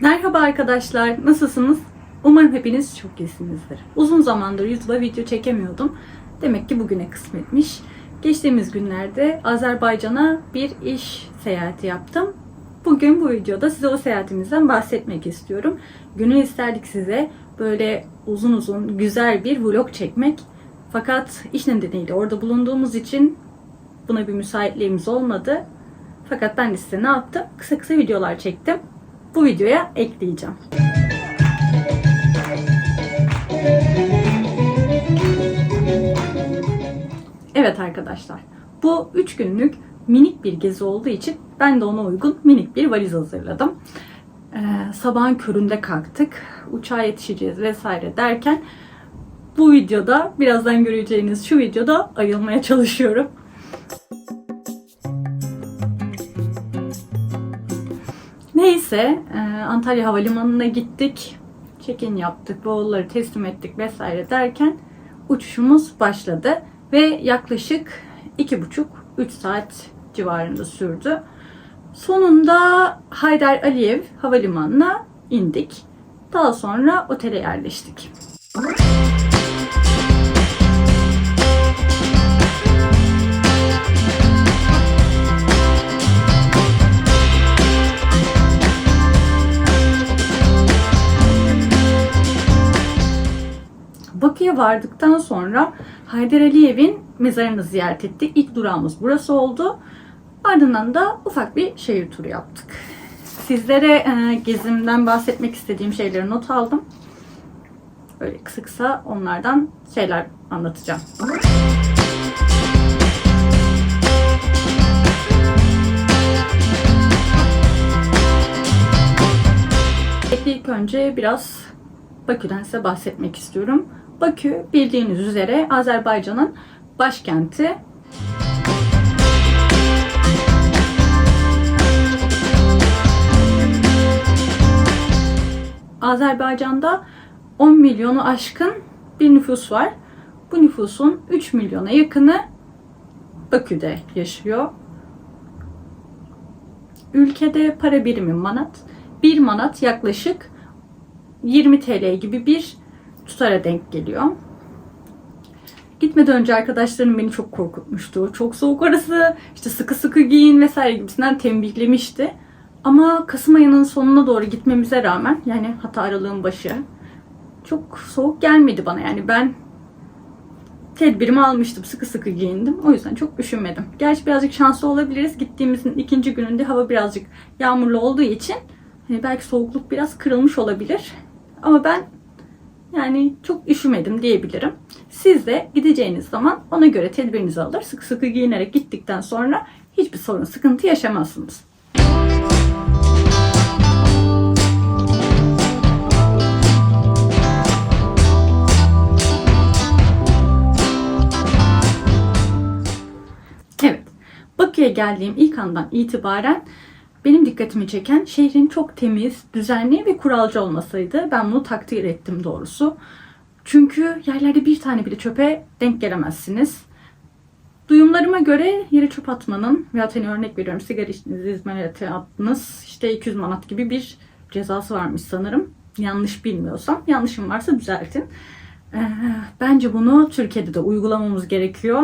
Merhaba arkadaşlar, nasılsınız? Umarım hepiniz çok iyisinizdir. Uzun zamandır YouTube'a video çekemiyordum. Demek ki bugüne kısmetmiş. Geçtiğimiz günlerde Azerbaycan'a bir iş seyahati yaptım. Bugün bu videoda size o seyahatimizden bahsetmek istiyorum. Gönül isterdik size böyle uzun uzun güzel bir vlog çekmek. Fakat iş nedeniyle orada bulunduğumuz için buna bir müsaitliğimiz olmadı. Fakat ben de size ne yaptım? Kısa kısa videolar çektim. Bu videoya ekleyeceğim. Evet arkadaşlar. Bu 3 günlük minik bir gezi olduğu için ben de ona uygun minik bir valiz hazırladım. Ee, sabahın köründe kalktık. Uçağa yetişeceğiz vesaire derken bu videoda birazdan göreceğiniz şu videoda ayılmaya çalışıyorum. Neyse e, Antalya Havalimanı'na gittik. Check-in yaptık, bavulları teslim ettik vesaire derken uçuşumuz başladı. Ve yaklaşık 2,5-3 saat civarında sürdü. Sonunda Haydar Aliyev Havalimanı'na indik. Daha sonra otele yerleştik. Bakü'ye vardıktan sonra Haydar Aliyev'in mezarını ziyaret ettik. İlk durağımız burası oldu. Ardından da ufak bir şehir turu yaptık. Sizlere e, gezimden bahsetmek istediğim şeyleri not aldım. Böyle kısa kısa onlardan şeyler anlatacağım. İlk önce biraz Bakü'den size bahsetmek istiyorum. Bakü bildiğiniz üzere Azerbaycan'ın başkenti. Azerbaycan'da 10 milyonu aşkın bir nüfus var. Bu nüfusun 3 milyona yakını Bakü'de yaşıyor. Ülkede para birimi manat. 1 manat yaklaşık 20 TL gibi bir tutara denk geliyor. Gitmeden önce arkadaşlarım beni çok korkutmuştu. Çok soğuk orası, işte sıkı sıkı giyin vesaire gibisinden tembihlemişti. Ama Kasım ayının sonuna doğru gitmemize rağmen yani hatta aralığın başı çok soğuk gelmedi bana. Yani ben tedbirimi almıştım. Sıkı sıkı giyindim. O yüzden çok üşümedim. Gerçi birazcık şanslı olabiliriz. Gittiğimizin ikinci gününde hava birazcık yağmurlu olduğu için hani belki soğukluk biraz kırılmış olabilir. Ama ben yani çok üşümedim diyebilirim. Siz de gideceğiniz zaman ona göre tedbirinizi alır. Sıkı sıkı giyinerek gittikten sonra hiçbir sorun, sıkıntı yaşamazsınız. Evet. Bakü'ye geldiğim ilk andan itibaren benim dikkatimi çeken şehrin çok temiz, düzenli ve kuralcı olmasıydı. Ben bunu takdir ettim doğrusu. Çünkü yerlerde bir tane bile çöpe denk gelemezsiniz. Duyumlarıma göre yere çöp atmanın veya hani örnek veriyorum sigara içtiniz, izmarite attınız işte 200 manat gibi bir cezası varmış sanırım. Yanlış bilmiyorsam. Yanlışım varsa düzeltin. Ee, bence bunu Türkiye'de de uygulamamız gerekiyor.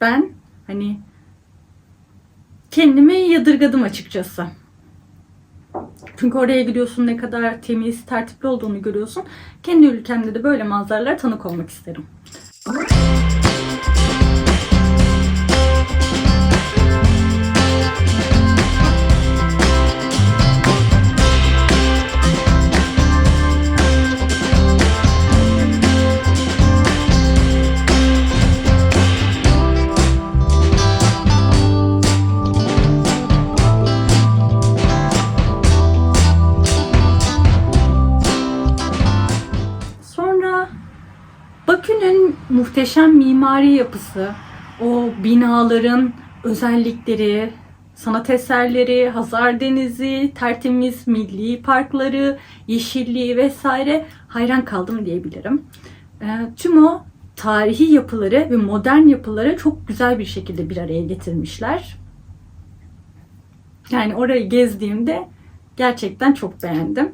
Ben hani kendimi yadırgadım açıkçası. Çünkü oraya gidiyorsun ne kadar temiz, tertipli olduğunu görüyorsun. Kendi ülkemde de böyle manzaralara tanık olmak isterim. Bakü'nün muhteşem mimari yapısı, o binaların özellikleri, sanat eserleri, Hazar Denizi, tertemiz milli parkları, yeşilliği vesaire hayran kaldım diyebilirim. Ee, Tüm o tarihi yapıları ve modern yapıları çok güzel bir şekilde bir araya getirmişler. Yani orayı gezdiğimde Gerçekten çok beğendim.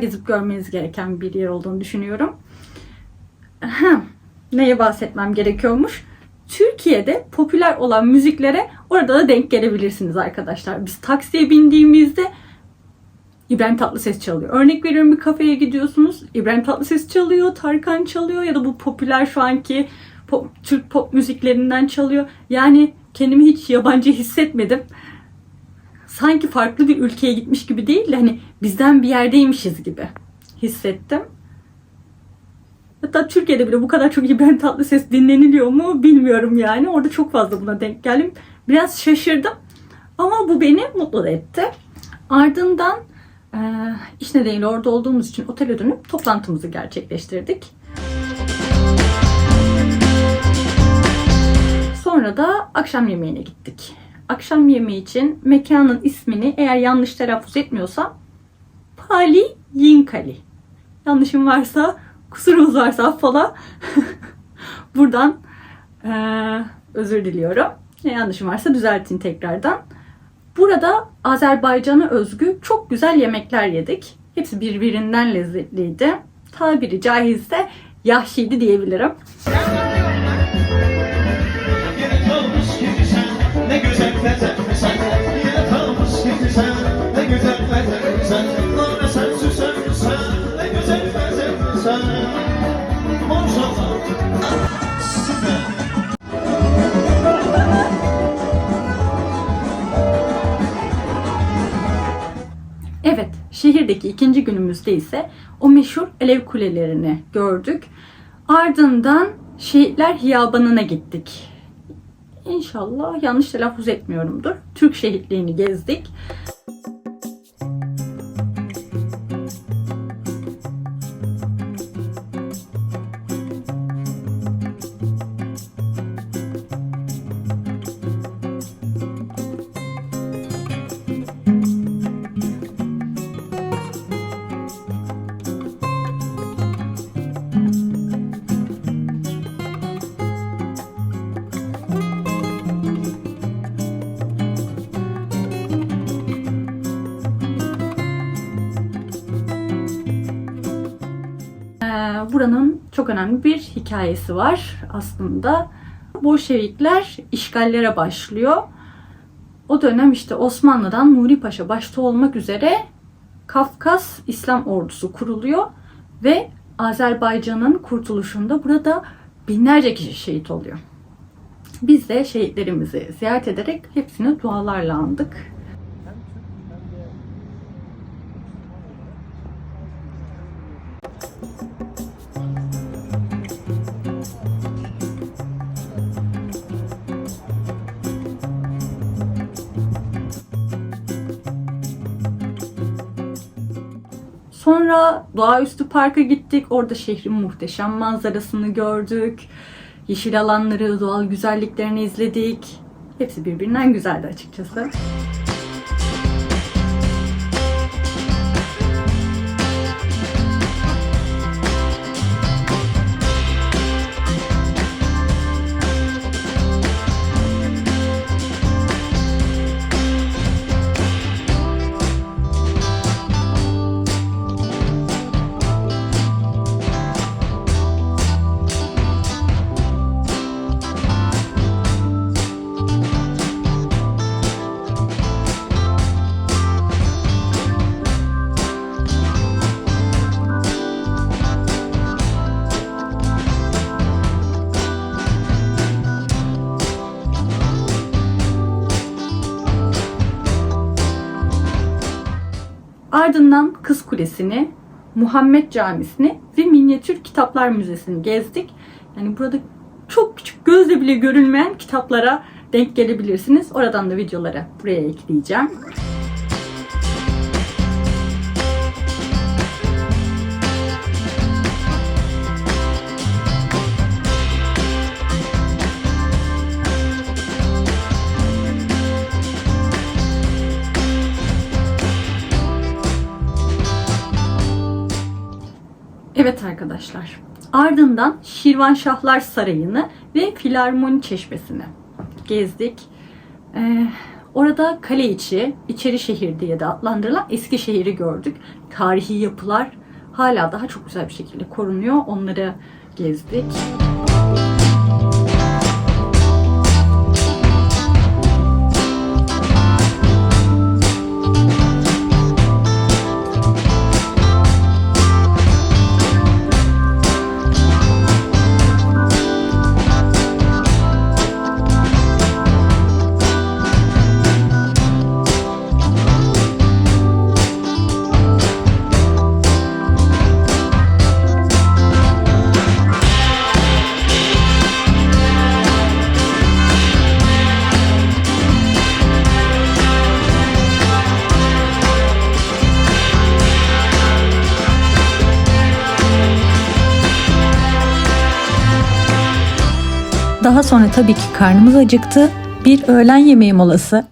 Gezip görmeniz gereken bir yer olduğunu düşünüyorum. Ahem, Neye bahsetmem gerekiyormuş? Türkiye'de popüler olan müziklere orada da denk gelebilirsiniz arkadaşlar. Biz taksiye bindiğimizde İbrahim Tatlıses çalıyor. Örnek veriyorum bir kafeye gidiyorsunuz. İbrahim Tatlıses çalıyor, Tarkan çalıyor ya da bu popüler şu anki pop, Türk pop müziklerinden çalıyor. Yani kendimi hiç yabancı hissetmedim. Sanki farklı bir ülkeye gitmiş gibi değil de hani bizden bir yerdeymişiz gibi hissettim. Hatta Türkiye'de bile bu kadar çok İbrahim Tatlıses dinleniliyor mu bilmiyorum yani. Orada çok fazla buna denk geldim. Biraz şaşırdım ama bu beni mutlu etti. Ardından e, iş nedeniyle orada olduğumuz için otele dönüp toplantımızı gerçekleştirdik. Sonra da akşam yemeğine gittik. Akşam yemeği için mekanın ismini eğer yanlış telaffuz etmiyorsam Pali Yinkali. Yanlışım varsa, kusurumuz varsa affola. Buradan eee, özür diliyorum. Ne yanlışım varsa düzeltin tekrardan. Burada Azerbaycan'a özgü çok güzel yemekler yedik. Hepsi birbirinden lezzetliydi. Tabiri caizse yahşiydi diyebilirim. Günümüzde ise o meşhur Alev Kulelerini gördük. Ardından Şehitler Hiyabanı'na gittik. İnşallah yanlış telaffuz etmiyorumdur. Türk şehitliğini gezdik. Buranın çok önemli bir hikayesi var aslında. Bolşevikler işgallere başlıyor. O dönem işte Osmanlı'dan Nuri Paşa başta olmak üzere Kafkas İslam ordusu kuruluyor ve Azerbaycan'ın kurtuluşunda burada binlerce kişi şehit oluyor. Biz de şehitlerimizi ziyaret ederek hepsini dualarla andık. Sonra doğaüstü parka gittik. Orada şehrin muhteşem manzarasını gördük. Yeşil alanları, doğal güzelliklerini izledik. Hepsi birbirinden güzeldi açıkçası. Kulesi'ni, Muhammed Camisi'ni ve Minyatür Kitaplar Müzesi'ni gezdik. Yani burada çok küçük gözle bile görülmeyen kitaplara denk gelebilirsiniz. Oradan da videoları buraya ekleyeceğim. Arkadaşlar. Ardından Şirvanşahlar Sarayı'nı ve Filarmoni Çeşmesi'ni gezdik. Ee, orada kale içi, içeri şehir diye de adlandırılan eski şehri gördük. Tarihi yapılar hala daha çok güzel bir şekilde korunuyor. Onları gezdik. Daha sonra tabii ki karnımız acıktı. Bir öğlen yemeği molası.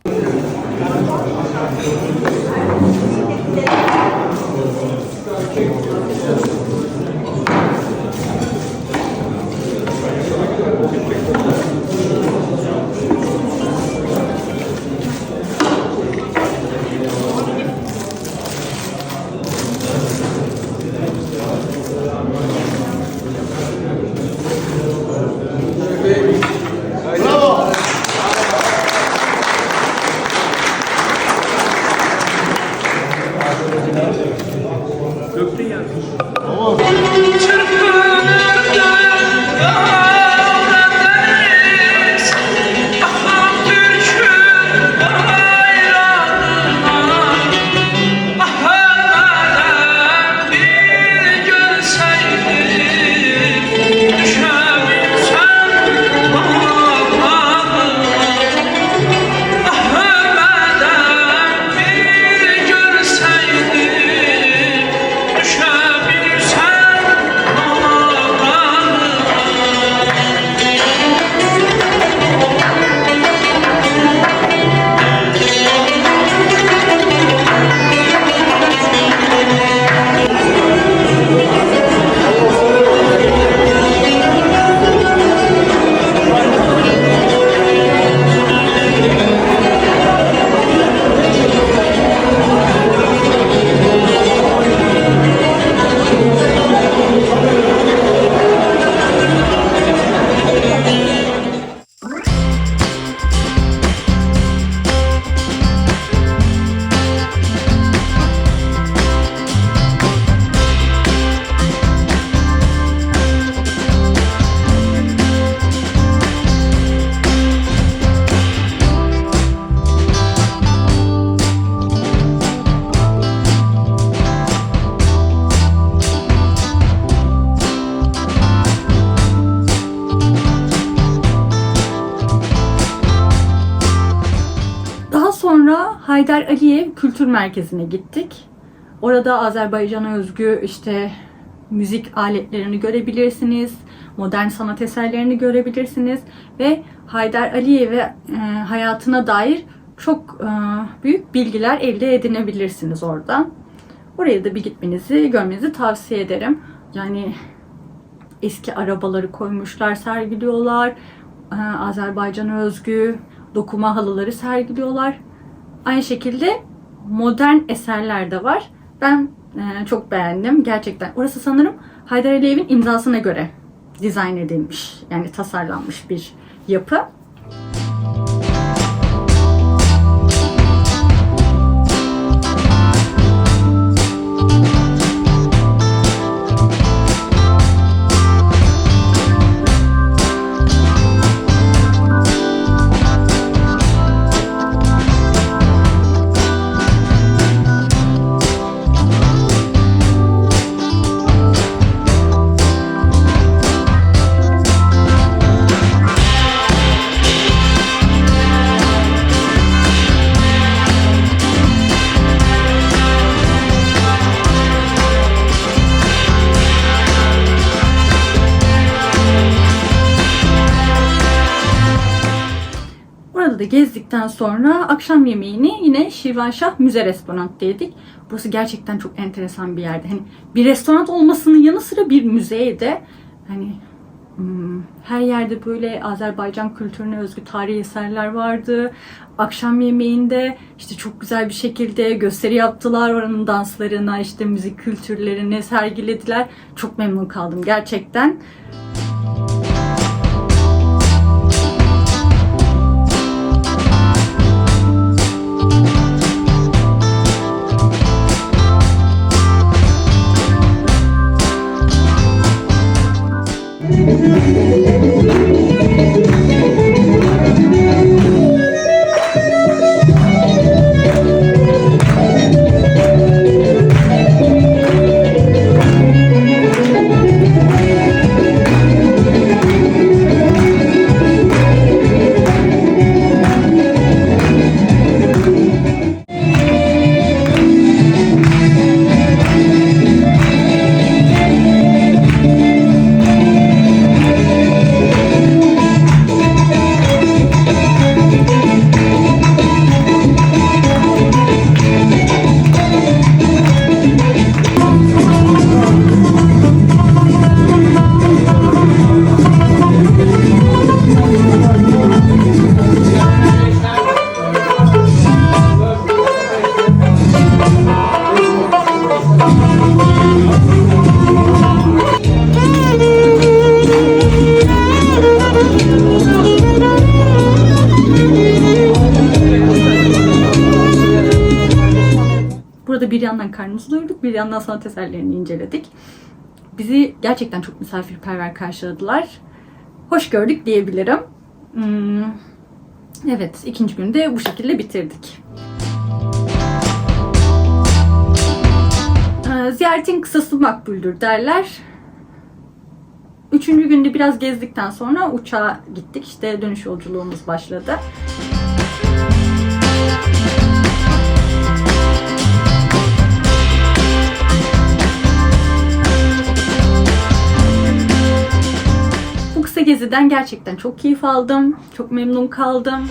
Aliyev Kültür Merkezi'ne gittik. Orada Azerbaycan'a özgü işte müzik aletlerini görebilirsiniz. Modern sanat eserlerini görebilirsiniz. Ve Haydar Aliyev'e e, hayatına dair çok e, büyük bilgiler elde edinebilirsiniz oradan. Oraya da bir gitmenizi, görmenizi tavsiye ederim. Yani eski arabaları koymuşlar, sergiliyorlar. Ee, Azerbaycan'a özgü dokuma halıları sergiliyorlar. Aynı şekilde modern eserler de var. Ben e, çok beğendim gerçekten. Orası sanırım Haydar Aliyev'in imzasına göre dizayn edilmiş, yani tasarlanmış bir yapı. Da gezdikten sonra akşam yemeğini yine Şirvanşah Müze Restorant'ta yedik. Burası gerçekten çok enteresan bir yerde. Hani bir restoran olmasının yanı sıra bir müzeydi. Hani Hmm, Her yerde böyle Azerbaycan kültürüne özgü tarihi eserler vardı. Akşam yemeğinde işte çok güzel bir şekilde gösteri yaptılar. Oranın danslarına, işte müzik kültürlerini sergilediler. Çok memnun kaldım gerçekten. Bir yandan sanat eserlerini inceledik. Bizi gerçekten çok misafirperver karşıladılar. Hoş gördük diyebilirim. Hmm, Evet, ikinci günü de bu şekilde bitirdik. Ee, Ziyaretin kısası makbuldür derler. Üçüncü günde biraz gezdikten sonra uçağa gittik. İşte dönüş yolculuğumuz başladı. Geziden gerçekten çok keyif aldım. Çok memnun kaldım.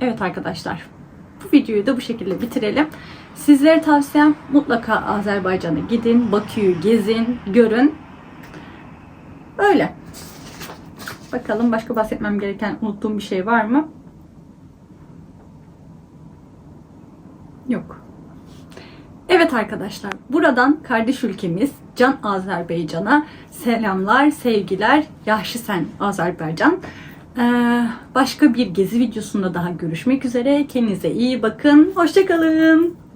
Evet arkadaşlar. Bu videoyu da bu şekilde bitirelim. Sizlere tavsiyem mutlaka Azerbaycan'a gidin, Bakü'yü gezin, görün. Öyle. Bakalım başka bahsetmem gereken unuttuğum bir şey var mı? Yok. Evet arkadaşlar, buradan kardeş ülkemiz Can Azerbaycan'a selamlar, sevgiler, Yahşi sen Azerbaycan. Ee, başka bir gezi videosunda daha görüşmek üzere. Kendinize iyi bakın. Hoşçakalın.